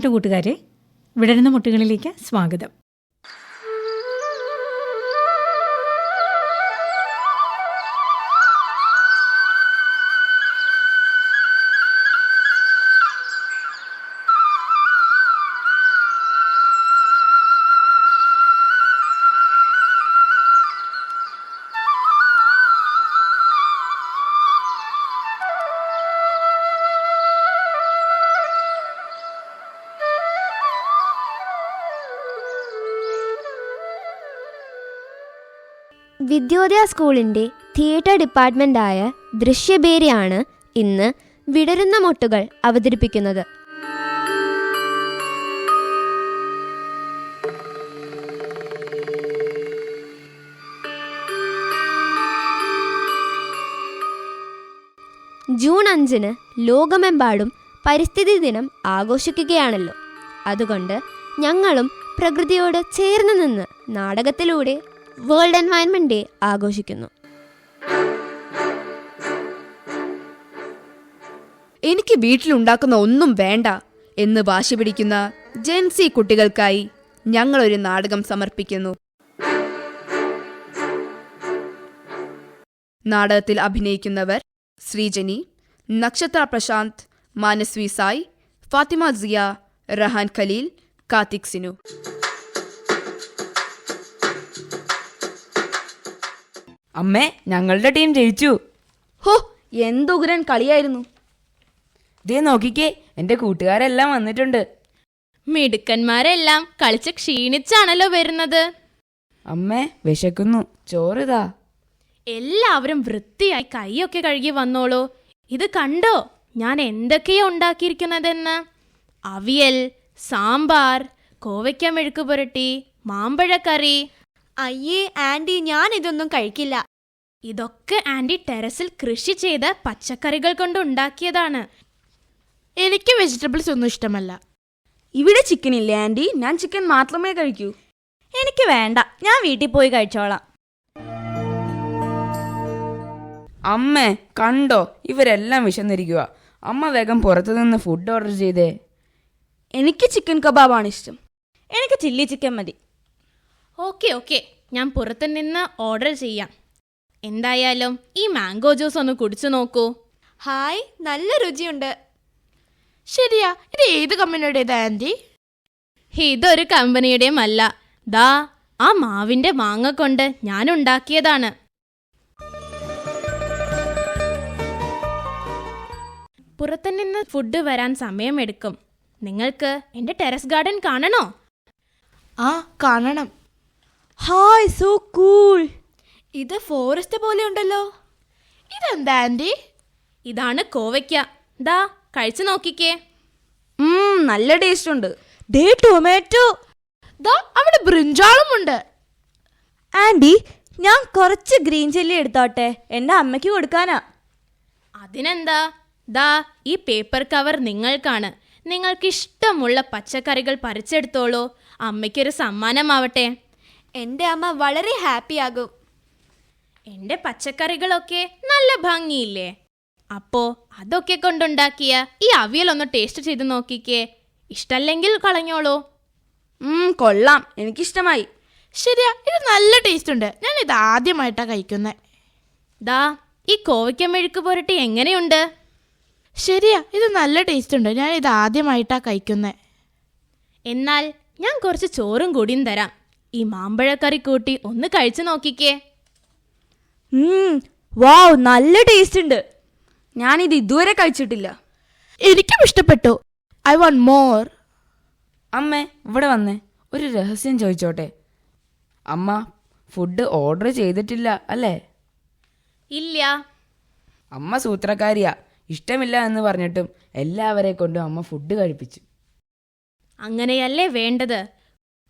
പ്രിയപ്പെട്ട കൂട്ടുകാരെ വിടരുന്ന മുട്ടുകളിലേക്ക് സ്വാഗതം. വിദ്യോദയ സ്കൂളിന്റെ തിയേറ്റർ ഡിപ്പാർട്ട്മെന്റായ ദൃശ്യബേരിയാണ് ഇന്ന് വിടരുന്ന മൊട്ടുകൾ അവതരിപ്പിക്കുന്നത്. ജൂൺ അഞ്ചിന് ലോകമെമ്പാടും പരിസ്ഥിതി ദിനം ആഘോഷിക്കുകയാണല്ലോ. അതുകൊണ്ട് ഞങ്ങളും പ്രകൃതിയോട് ചേർന്ന് നിന്ന് നാടകത്തിലൂടെ വേൾഡ് എൻവയൺമെന്റ് ഡേ ആഘോഷിക്കുന്നു. എനിക്ക് വീട്ടിലുണ്ടാക്കുന്ന ഒന്നും വേണ്ട എന്ന് വാശി പിടിക്കുന്ന ജെൻസി കുട്ടികൾക്കായി ഞങ്ങൾ ഒരു നാടകം സമർപ്പിക്കുന്നു. നാടകത്തിൽ അഭിനയിക്കുന്നവർ ശ്രീജനി നക്ഷത്ര പ്രശാന്ത് മാനസ്വി സായ് ഫാത്തിമ സിയ റഹാൻ ഖലീൽ കാത്തിക് സിനു. അമ്മേ ഞങ്ങളുടെ ടീം ജയിച്ചു. ഹോ എന്തുഗ്രൻ കളിയായിരുന്നു. ദേ നോക്കിക്കേ എന്റെ കൂട്ടുകാരെല്ലാം വന്നിട്ടുണ്ട്. മിടുക്കന്മാരെല്ലാം കളിച്ച് ക്ഷീണിച്ചാണല്ലോ വരുന്നത്. അമ്മേ വിശക്കുന്നു. ചോറിതാ. എല്ലാവരും വൃത്തിയായി കൈയൊക്കെ കഴുകി വന്നോളൂ. ഇത് കണ്ടോ ഞാൻ എന്തൊക്കെയാ ഉണ്ടാക്കിയിരിക്കുന്നതെന്ന്? അവിയൽ സാമ്പാർ കോവയ്ക്ക മെഴുക്ക് പുരട്ടി മാമ്പഴക്കറി അയ്യേ ആന്റി ഞാൻ ഇതൊന്നും കഴിക്കില്ല. ഇതൊക്കെ ആന്റി ടെറസിൽ കൃഷി ചെയ്ത പച്ചക്കറികൾ കൊണ്ട് ഉണ്ടാക്കിയതാണ്. എനിക്ക് വെജിറ്റബിൾസ് ഒന്നും ഇഷ്ടമല്ല. ഇവിടെ ചിക്കൻ ഇല്ലേ ആന്റി? ഞാൻ ചിക്കൻ മാത്രമേ കഴിക്കൂ. എനിക്ക് വേണ്ട. ഞാൻ വീട്ടിൽ പോയി കഴിച്ചോളാം. അമ്മേ കണ്ടോ? ഇവരെല്ലാം വിശന്നിരിക്കുക അമ്മ വേഗം പുറത്തു നിന്ന് ഫുഡ് ഓർഡർ ചെയ്തേ. എനിക്ക് ചിക്കൻ കബാബാണ് ഇഷ്ടം. എനിക്ക് ചില്ലി ചിക്കൻ മതി. Okay okay. ഞാൻ പുറത്തു നിന്ന് ഓർഡർ ചെയ്യാം. എന്തായാലും ഈ മാംഗോ ജ്യൂസ് ഒന്ന് കുടിച്ചു നോക്കൂ. ഹായ് നല്ല രുചിയുണ്ട്. ശരിയാ ഇത് ഏത് കമ്പനിയുടേതാ ആന്റി? ഇതൊരു കമ്പനിയുടെയും അല്ല. ദാ ആ മാവിന്റെ മാങ്ങ കൊണ്ട് ഞാൻ ഉണ്ടാക്കിയതാണ്. പുറത്തുനിന്ന് ഫുഡ് വരാൻ സമയമെടുക്കും. നിങ്ങൾക്ക് എന്റെ ടെറസ് ഗാർഡൻ കാണണോ? ആ കാണണം. ഹായ് സോ കൂൾ ഇത് ഫോറസ്റ്റ് പോലെ ഉണ്ടല്ലോ ഇതെന്താ ആന്റി? ഇതാണ് കോവയ്ക്ക. ദാ കഴിച്ചു നോക്കിക്കേ. നല്ല ടേസ്റ്റ് ഉണ്ട് ദേ ടൊമാറ്റോ. ദാ അവിടെ ബ്രിഞ്ചാളും ഉണ്ട് ആന്റി ഞാൻ കുറച്ച് ഗ്രീൻ ചില്ലി എടുത്തോട്ടെ. എന്റെ അമ്മയ്ക്ക് കൊടുക്കാനാ. അതിനെന്താ? ദാ ഈ പേപ്പർ കവർ നിങ്ങൾക്കാണ്. നിങ്ങൾക്ക് ഇഷ്ടമുള്ള പച്ചക്കറികൾ പറിച്ചെടുത്തോളൂ. അമ്മയ്ക്കൊരു സമ്മാനമാവട്ടെ. എന്റെ അമ്മ വളരെ ഹാപ്പി ആകും എന്റെ പച്ചക്കറികളൊക്കെ നല്ല ഭംഗിയില്ലേ? അപ്പോ അതൊക്കെ കൊണ്ടുണ്ടാക്കിയ ഈ അവിയൽ ഒന്ന് ടേസ്റ്റ് ചെയ്ത് നോക്കിക്കേ. ഇഷ്ടല്ലെങ്കിൽ കളഞ്ഞോളൂ. ഉം, കൊള്ളാം. എനിക്കിഷ്ടമായി. ശരിയാ ഇത് നല്ല ടേസ്റ്റ് ഉണ്ട്. ഞാൻ ഇത് ആദ്യമായിട്ടാ കഴിക്കുന്നത് ദാ ഈ കോവയ്ക്ക മെഴുക്ക് പുരട്ടി എങ്ങനെയുണ്ട്? ശരിയാ ഇത് നല്ല ടേസ്റ്റ് ഉണ്ട്. ഞാൻ ഇത് ആദ്യമായിട്ടാ കഴിക്കുന്നത് എന്നാൽ ഞാൻ കുറച്ച് ചോറും കൂടിയും തരാം. ഈ മാമ്പഴക്കറി കൂട്ടി ഒന്ന് കഴിച്ചു നോക്കിക്കേ. വാവ് നല്ല ടേസ്റ്റ് ഉണ്ട്. ഞാനിത് ഇതുവരെ കഴിച്ചിട്ടില്ല. എനിക്കും ഇഷ്ടപ്പെട്ടു. ഐ വാണ്ട് മോർ അമ്മേ ഇവിടെ വന്നേ. ഒരു രഹസ്യം ചോദിച്ചോട്ടെ? അമ്മ ഫുഡ് ഓർഡർ ചെയ്തിട്ടില്ല അല്ലേ? ഇല്ല. അമ്മ സൂത്രക്കാരിയാ. ഇഷ്ടമില്ല എന്ന് പറഞ്ഞിട്ടും എല്ലാവരെ കൊണ്ടും അമ്മ ഫുഡ് കഴിപ്പിച്ചു. അങ്ങനെയല്ലേ വേണ്ടത്?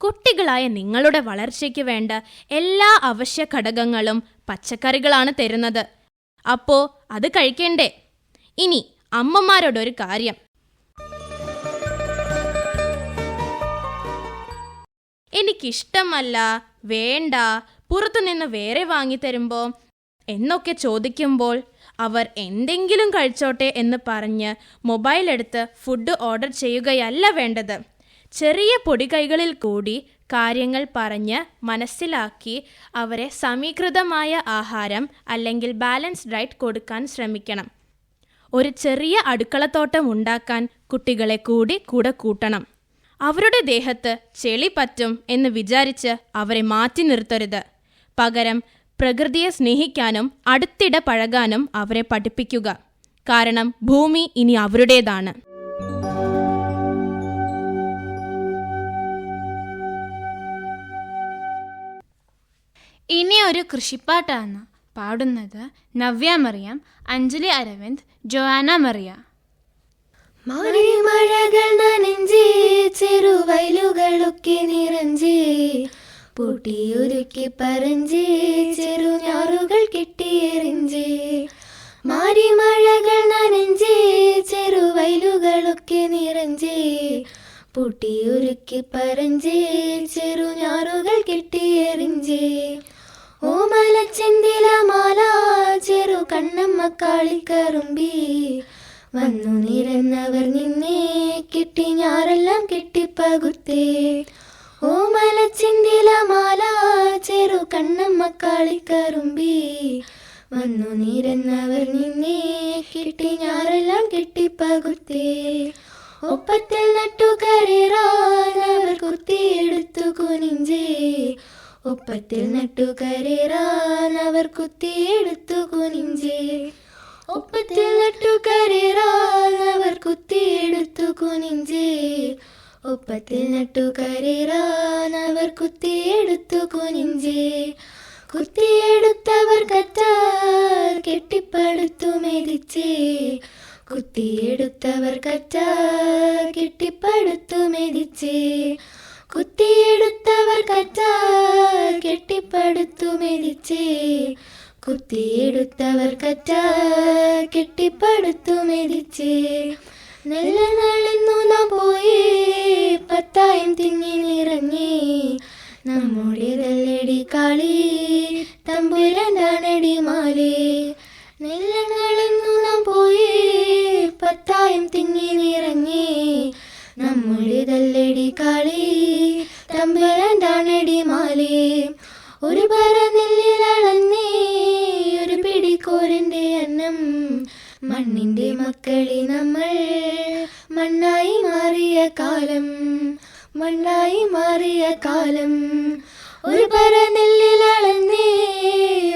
കുട്ടികളായ നിങ്ങളുടെ വളർച്ചയ്ക്ക് വേണ്ട എല്ലാ അവശ്യ ഘടകങ്ങളും പച്ചക്കറികളാണ് തരുന്നത്. അപ്പോ അത് കഴിക്കണ്ടേ? ഇനി അമ്മമാരോടൊരു കാര്യം. എനിക്കിഷ്ടമല്ല വേണ്ട പുറത്തുനിന്ന് വേറെ വാങ്ങിത്തരുമ്പോൾ എന്നൊക്കെ ചോദിക്കുമ്പോൾ അവർ എന്തെങ്കിലും കഴിച്ചോട്ടെ എന്ന് പറഞ്ഞ് മൊബൈൽ എടുത്ത് ഫുഡ് ഓർഡർ ചെയ്യുകയല്ല വേണ്ടത്. ചെറിയ പൊടികൈകളിൽ കൂടി കാര്യങ്ങൾ പറഞ്ഞ് മനസ്സിലാക്കി അവരെ സമീകൃതമായ ആഹാരം അല്ലെങ്കിൽ ബാലൻസ്ഡ് ഡയറ്റ് കൊടുക്കാൻ ശ്രമിക്കണം. ഒരു ചെറിയ അടുക്കളത്തോട്ടം ഉണ്ടാക്കാൻ കുട്ടികളെ കൂടി കൂടെ കൂട്ടണം. അവരുടെ ദേഹത്ത് ചെളി പറ്റും എന്ന് വിചാരിച്ച് അവരെ മാറ്റി നിർത്തരുത്. പകരം പ്രകൃതിയെ സ്നേഹിക്കാനും അടുത്തിടെ പഴകാനും അവരെ പഠിപ്പിക്കുക. കാരണം ഭൂമി ഇനി അവരുടേതാണ്. ഇനി ഒരു കൃഷിപ്പാട്ടാണ് പാടുന്നത് നവ്യ മറിയം അഞ്ജലി അരവിന്ദ് ജോയാന മറിയ. മഴകൾ നനഞ്ചി ചെറുവയലുകളൊക്കെ നിറഞ്ചി പൂട്ടിയൊരുക്കി പറഞ്ചി ചെറുഞാറുകൾ കെട്ടിയെറിഞ്ചേ മാരി മഴകൾ നനഞ്ചേ ചെറുവയലുകളൊക്കെ നിറഞ്ചി പൂട്ടിയൊരുക്കി പറഞ്ചി ചെറുഞാറുകൾ കെട്ടിയെറിഞ്ചേ ഓമല ചെന്തില മാല ചെറു കണ്ണമ്മ കാളിക്കറുമ്പി. വന്നു നിരന്നവർ നിന്നെ കിട്ടി ഞാറെല്ലാം കെട്ടിപ്പകുത്തേ ഓമല ചിന്തില മാല ചെറു കണ്ണമ്മ കാളിക്കറുമ്പി. വന്നു നിരന്നവർ നിന്നെ കിട്ടി ഞാറെല്ലാം കെട്ടിപ്പകുത്തേ ഒപ്പത്തിൽ നട്ടുകരേറാൻ അവർ കുത്തിയെടുത്തു കുനിഞ്ചേ. ഒപ്പത്തിൽ നട്ടു കരേറാൻ അവർ കുത്തിയെടുത്തു കുനിഞ്ചേ. ഒപ്പത്തിൽ നട്ടു കരേറാൻ അവർ കുത്തിയെടുത്തു കുനിഞ്ചേ. ഒപ്പത്തിൽ നട്ടു കരേറാൻ അവർ കുത്തിയെടുത്തു കുനിഞ്ചേ. കുത്തിയെടുത്തവർ കറ്റാൽ കെട്ടിപ്പടുത്തു മെതിച്ചേ. കുത്തിയെടുത്തവർ കറ്റാൽ കെട്ടിപ്പടുത്തു മെതിച്ചേ. കുത്തിയെടുത്തവർ കച്ച കെട്ടിപ്പടുത്തു മെതിച്ചേ. കുത്തിയെടുത്തവർ കറ്റ കെട്ടിപ്പടുത്തു മെതിച്ചേ. നല്ല നളന്നു നാം പോയേ പത്തായം തിങ്ങി നിറഞ്ഞേ. നമ്മുടേതല്ലടി കാളി തമ്പുരണ്ടാണടി മാലേ. നല്ല നളന്നു നാം പോയേ പത്തായം തിങ്ങി നിറഞ്ഞേ. നമ്മുടേതല്ലടി കാളി തമ്പുരണ്ടാണടി മാലേ ഒരു പറ നെല്ലിലളന്നേ ഒരു പിടിക്കോരന്റെ അന്നം. മണ്ണിന്റെ മക്കളെ നമ്മൾ മണ്ണായി മാറിയ കാലം മണ്ണായി മാറിയ കാലം. ഒരു പറ നെല്ലിലളന്നേ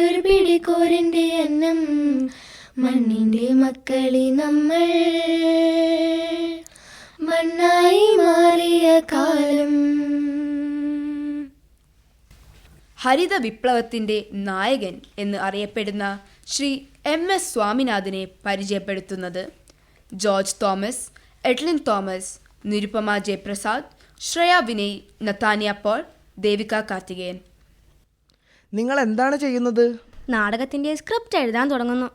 ഒരു പിടിക്കോരന്റെ അന്നം. മണ്ണിന്റെ മക്കളെ നമ്മൾ മണ്ണായി മാറിയ കാലം. ഹരിത വിപ്ലവത്തിന്റെ നായകൻ എന്ന് അറിയപ്പെടുന്ന ശ്രീ എം എസ് സ്വാമിനാഥനെ പരിചയപ്പെടുത്തുന്നത്. George Thomas എഡ്ലിൻ Thomas Nirupama Jayaprasad Shreya Vinay നത്താനിയ Paul Devika Karthikeyan. നിങ്ങൾ എന്താണ് ചെയ്യുന്നത്? നാടകത്തിന്റെ സ്ക്രിപ്റ്റ് എഴുതാൻ തുടങ്ങുന്നു.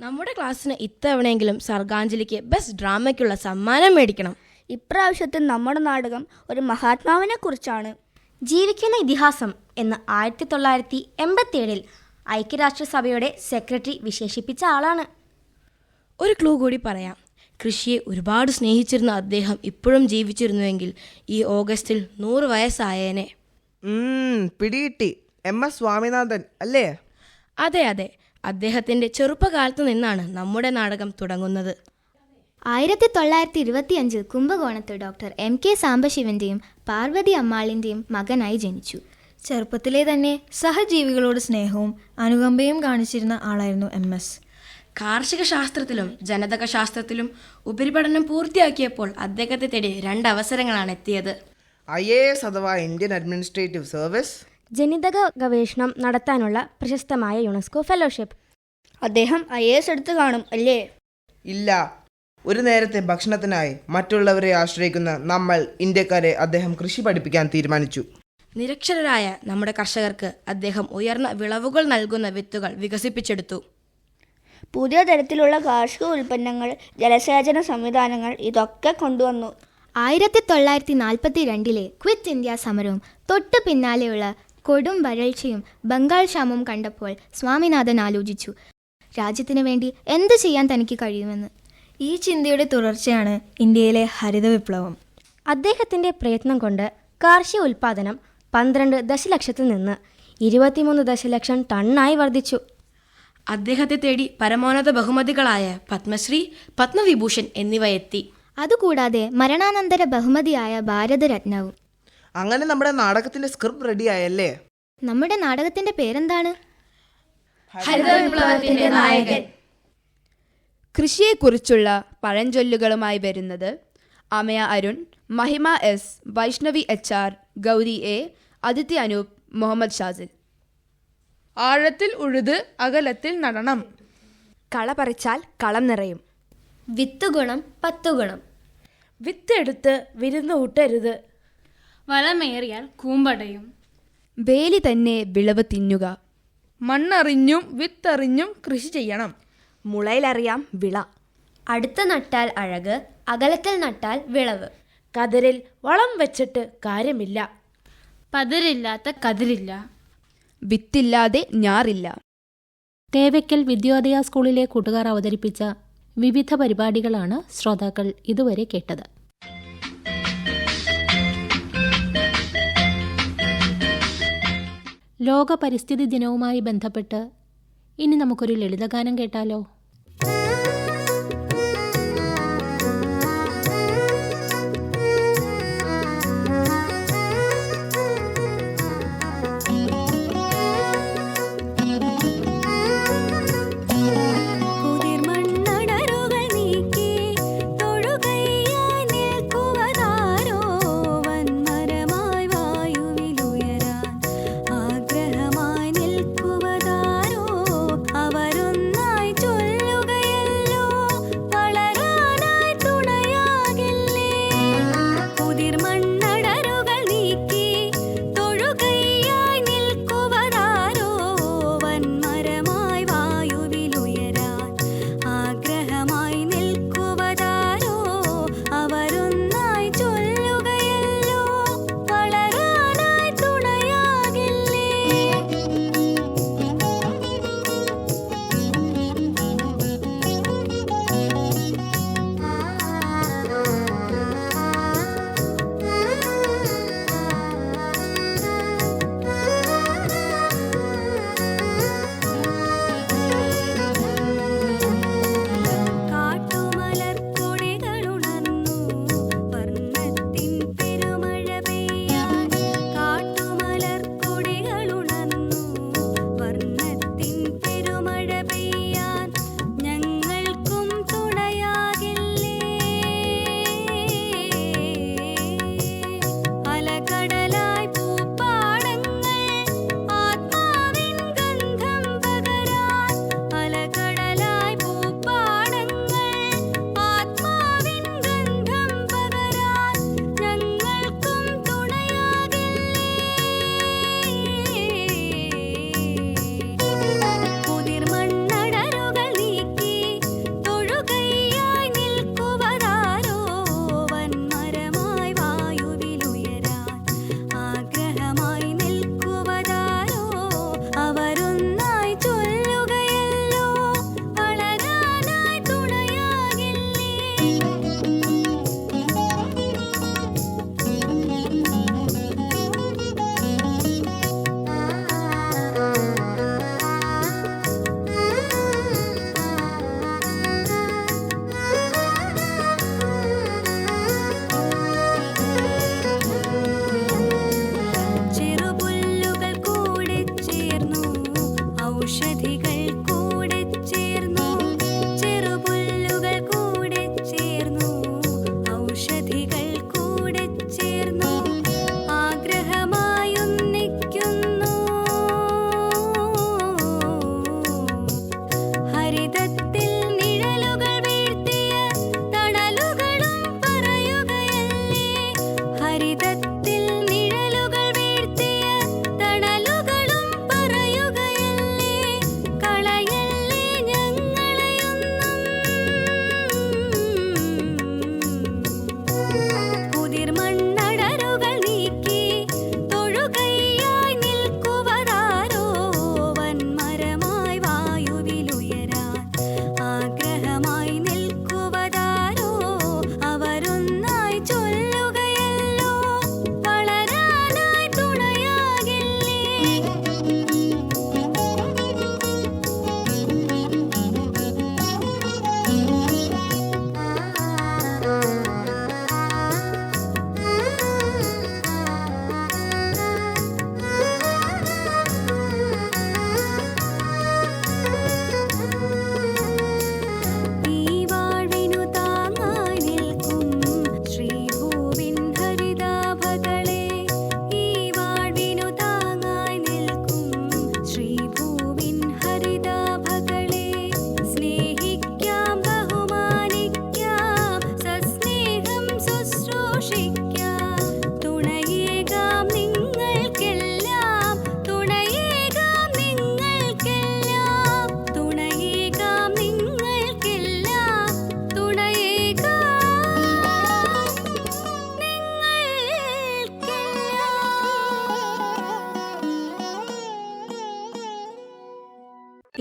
നമ്മുടെ ക്ലാസ്സിന് ഇത്തവണയെങ്കിലും സർഗാഞ്ജലിക്ക് ബെസ്റ്റ് ഡ്രാമയ്ക്കുള്ള സമ്മാനം മേടിക്കണം. ഇപ്രാവശ്യത്തെ നമ്മുടെ നാടകം ഒരു മഹാത്മാവിനെ കുറിച്ചാണ് ജീവിക്കുന്ന ഇതിഹാസം. എന്ന് ആയിരത്തി തൊള്ളായിരത്തി എൺപത്തിയേഴിൽ ഐക്യരാഷ്ട്രസഭയുടെ സെക്രട്ടറി വിശേഷിപ്പിച്ച ആളാണ്. ഒരു ക്ലൂ കൂടി പറയാം. കൃഷിയെ ഒരുപാട് സ്നേഹിച്ചിരുന്ന അദ്ദേഹം ഇപ്പോഴും ജീവിച്ചിരുന്നുവെങ്കിൽ ഈ ഓഗസ്റ്റിൽ നൂറ് വയസ്സായേനെ. പിടിയിട്ടി പിടികിട്ടി. എം എസ് സ്വാമിനാഥൻ അല്ലേ? അതെ അതെ. അദ്ദേഹത്തിന്റെ ചെറുപ്പകാലത്ത് നിന്നാണ് നമ്മുടെ നാടകം തുടങ്ങുന്നത്. ആയിരത്തി തൊള്ളായിരത്തി ഇരുപത്തിയഞ്ചിൽ കുംഭകോണത്ത് ഡോക്ടർ എം കെ സാംബശിവന്റെയും പാർവതി അമ്മാളിന്റെയും മകനായി ജനിച്ചു. ചെറുപ്പത്തിലെ തന്നെ സഹജീവികളോട് സ്നേഹവും അനുകമ്പയും കാണിച്ചിരുന്ന ആളായിരുന്നു എം എസ്. കാർഷിക ശാസ്ത്രത്തിലും ജനതക ശാസ്ത്രത്തിലും ഉപരിപഠനം പൂർത്തിയാക്കിയപ്പോൾ അദ്ദേഹത്തെ തേടി രണ്ട് അവസരങ്ങളാണ് എത്തിയത്. ഐ എ എസ് അഥവാ ഇന്ത്യൻ അഡ്മിനിസ്ട്രേറ്റീവ് സർവീസ്. ജനിതക ഗവേഷണം നടത്താനുള്ള പ്രശസ്തമായ യുനെസ്കോ ഫെലോഷിപ്പ്. അദ്ദേഹം ഐ എ എസ് എടുത്തു കാണും അല്ലേ? ഇല്ല. ഒരു നേരത്തെ ഭക്ഷണത്തിനായി മറ്റുള്ളവരെ ആശ്രയിക്കുന്ന നമ്മൾ ഇന്ത്യക്കാരെ അദ്ദേഹം കൃഷി പഠിപ്പിക്കാൻ തീരുമാനിച്ചു. നിരക്ഷരരായ നമ്മുടെ കർഷകർക്ക് അദ്ദേഹം ഉയർന്ന വിളവുകൾ നൽകുന്ന വിത്തുകൾ വികസിപ്പിച്ചെടുത്തു. പുതിയ തരത്തിലുള്ള കാർഷിക ഉൽപ്പന്നങ്ങൾ ജലസേചന സംവിധാനങ്ങൾ ഇതൊക്കെ കൊണ്ടുവന്നു. ആയിരത്തി തൊള്ളായിരത്തി നാൽപ്പത്തി രണ്ടിലെ ക്വിറ്റ് ഇന്ത്യ സമരവും തൊട്ടു പിന്നാലെയുള്ള കൊടും വരൾച്ചയും ബംഗാൾ ക്ഷാമവും കണ്ടപ്പോൾ സ്വാമിനാഥൻ ആലോചിച്ചു രാജ്യത്തിന് വേണ്ടി എന്ത് ചെയ്യാൻ തനിക്ക് കഴിയുമെന്ന്. ഈ ചിന്തയുടെ തുടർച്ചയാണ് ഇന്ത്യയിലെ ഹരിത വിപ്ലവം അദ്ദേഹത്തിന്റെ പ്രയത്നം കൊണ്ട് കാർഷിക ഉൽപ്പാദനം പന്ത്രണ്ട് ദശലക്ഷത്തിൽ നിന്ന് ഇരുപത്തിമൂന്ന് ദശലക്ഷം ടണ്ണായി വർദ്ധിച്ചു. അദ്ദേഹത്തെ തേടി പരമോന്നത ബഹുമതികളായ പത്മശ്രീ പത്മവിഭൂഷൺ എന്നിവ എത്തി. അതുകൂടാതെ മരണാനന്തര ബഹുമതിയായ ഭാരതരത്നവും. അങ്ങനെ നമ്മുടെ നാടകത്തിന്റെ സ്ക്രിപ്റ്റ് റെഡിയായല്ലേ നമ്മുടെ നാടകത്തിന്റെ പേരെന്താണ്? നായകൻ. കൃഷിയെക്കുറിച്ചുള്ള പഴഞ്ചൊല്ലുകളുമായി വരുന്നത് Amaya Arun Mahima S Vaishnavi H R Gauri A Aditya Anoop Muhammad Shazil ആഴത്തിൽ ഉഴുത് അകലത്തിൽ നടണം. കള പറിച്ചാൽ കളം നിറയും. വിത്ത് ഗുണം പത്ത് ഗുണം. വിത്തെടുത്ത് വിരുന്ന് ഊട്ടരുത്. വളമേറിയാൽ കൂമ്പടയും. വേലി തന്നെ വിളവ് തിന്നുക. മണ്ണറിഞ്ഞും വിത്തറിഞ്ഞും കൃഷി ചെയ്യണം. മുളയിലറിയാം വിള. അടുത്ത് നട്ടാൽ അഴക് അകലത്തിൽ നട്ടാൽ വിളവ്. കതിരിൽ വളം വെച്ചിട്ട് കാര്യമില്ല. പതിരില്ലാത്ത കതിരില്ല. വിത്തില്ലാതെ ഞാറില്ല. തേവയ്ക്കൽ വിദ്യോദയ സ്കൂളിലെ കൂട്ടുകാർ അവതരിപ്പിച്ച വിവിധ പരിപാടികളാണ് ശ്രോതാക്കൾ ഇതുവരെ കേട്ടത്. ലോക പരിസ്ഥിതി ദിനവുമായി ബന്ധപ്പെട്ട് ഇനി നമുക്കൊരു ലളിതഗാനം കേട്ടാലോ?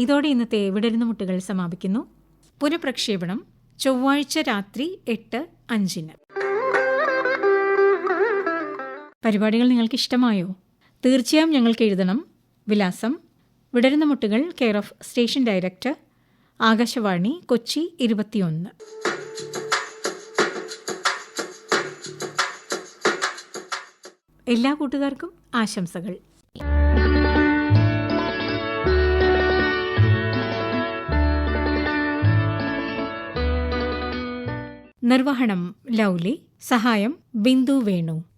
ഇതോടെ ഇന്നത്തെ വിടരുന്ന മുട്ടുകൾ സമാപിക്കുന്നു. പുനഃപ്രക്ഷേപണം ചൊവ്വാഴ്ച രാത്രി എട്ട് അഞ്ചിന്. പരിപാടികൾ നിങ്ങൾക്ക് ഇഷ്ടമായോ തീർച്ചയായും ഞങ്ങൾക്ക് എഴുതണം. വിലാസം. വിടരുന്ന മുട്ടുകൾ care of station director Akashvani Kochi ഇരുപത്തിയൊന്ന്. എല്ലാ കൂട്ടുകാർക്കും ആശംസകൾ. നിർവഹണം ലൗലി സഹായം ബിന്ദു വേണു.